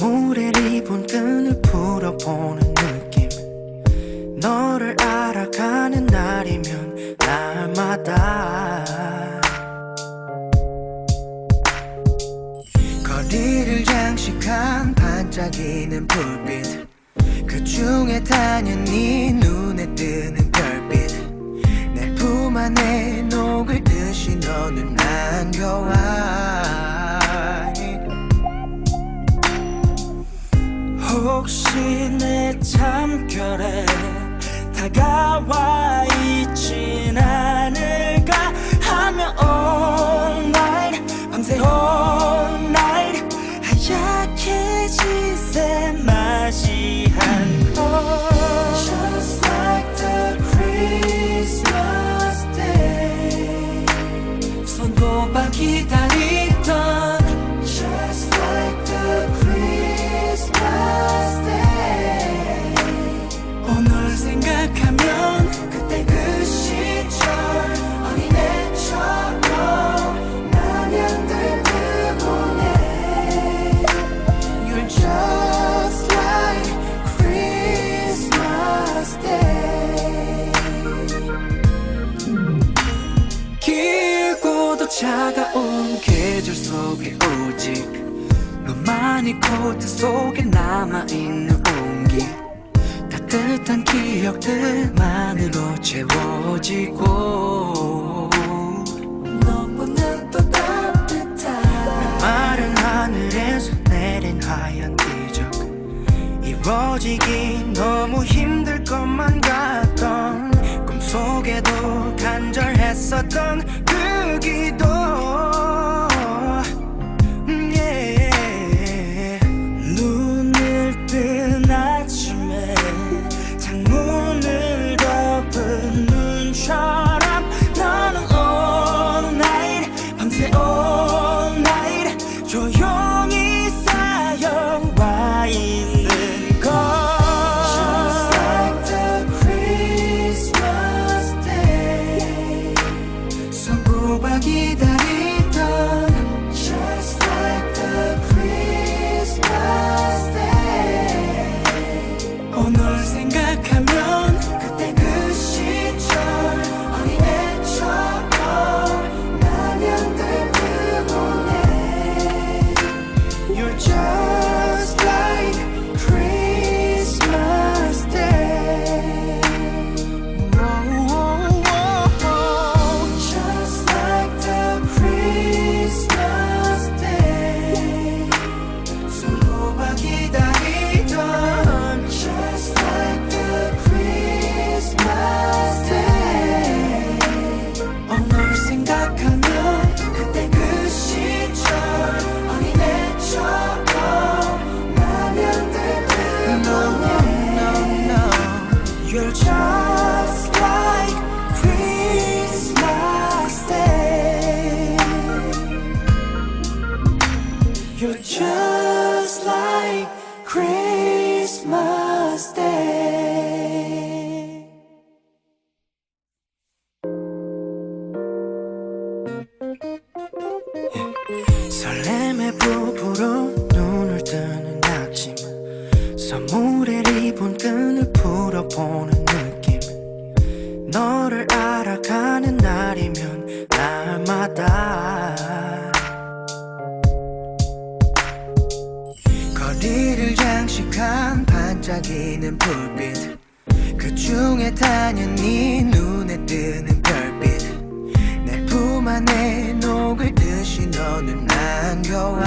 모래 리본 끈을 풀어보는 느낌. 너를 알아가는 날이면 날마다. 거리를 장식한 반짝이는 불빛. 그 중에 당연히 네 눈에 뜨는 별빛. 내 품 안에 녹을 듯이 너는 안겨와. 혹시 내 참결에 다가와 있진 않을까 하며 all night 밤새 all night 하얗게 지새 손꼽아 기다 오늘 생각하면 그때 그 시절 어린애처럼 남양들 뜨고네 You're just like Christmas day. 길고도 차가운 계절 속에 오직 너만이 코트 속에 남아있는 온기 따뜻한 기억들만으로 채워지고 또 따뜻한 마른 하늘에서 내린 하얀 기적. 이루어지기 너무 힘들 것만 같던 꿈속에도 간절했었던 그 기도 풀어보는 느낌. 너를 알아가는 날이면 날마다. 거리를 장식한 반짝이는 불빛. 그 중에 당연히 네 눈에 뜨는 별빛. 내 품 안에 녹을 듯이 너는 안겨와.